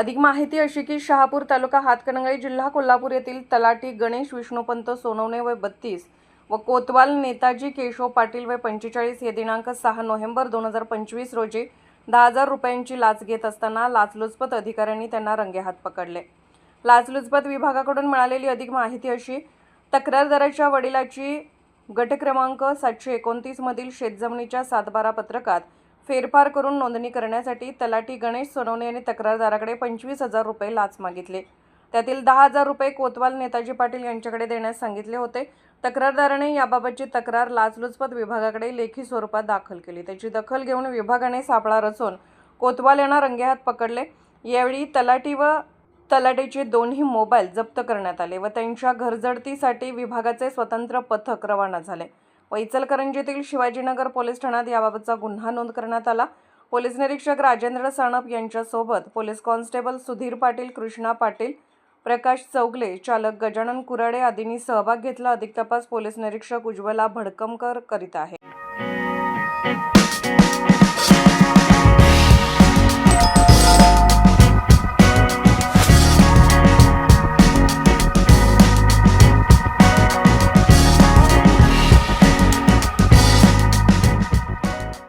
अधिक माहिती अशी की शहापूर तालुका हातकणंगले जिल्हा कोल्हापूर येथील तलाठी गणेश विष्णुपंत सोनवणे वय बत्तीस व कोतवाल नेताजी केशव पाटील वय पंचेचाळीस हे दिनांक सहा नोव्हेंबर दोन हजार पंचवीस रोजी दहा हजार रुपयांची लाच घेत असताना लाचलुचपत अधिकाऱ्यांनी त्यांना रंगेहात पकडले. लाचलुचपत विभागाकडून मिळालेली अधिक माहिती अशी तक्रारदाराच्या वडिलाची गट क्रमांक सातशे एकोणतीसमधील शेतजमिनीच्या सातबारा पत्रकात फेरफार करून नोंदणी करण्यासाठी तलाठी गणेश सोनवणे यांनी तक्रारदाराकडे पंचवीस हजार रुपये लाच मागितले. त्यातील दहा हजार रुपये कोतवाल नेताजी पाटील यांच्याकडे देण्यास सांगितले होते. तक्रारदाराने याबाबतची तक्रार लाचलुचपत विभागाकडे लेखी स्वरूपात दाखल केली. त्याची दखल घेऊन विभागाने सापळा रचून कोतवाल यांना रंगेहात पकडले. यावेळी तलाठी व तलाठीचे दोन्ही मोबाईल जप्त करण्यात आले व त्यांच्या घरजडतीसाठी विभागाचे स्वतंत्र पथक रवाना झाले. व इचलकरंजीतील शिवाजीनगर पोलीस ठाण्यात याबाबतचा गुन्हा नोंद करण्यात आला. पोलीस निरीक्षक राजेंद्र साणप यांच्यासोबत पोलीस कॉन्स्टेबल सुधीर पाटील कृष्णा पाटील प्रकाश चौगले चालक गजानन कुराडे आदींनी सहभाग घेतला. अधिक तपास पोलीस निरीक्षक उज्ज्वला भडकमकर करीत आहे.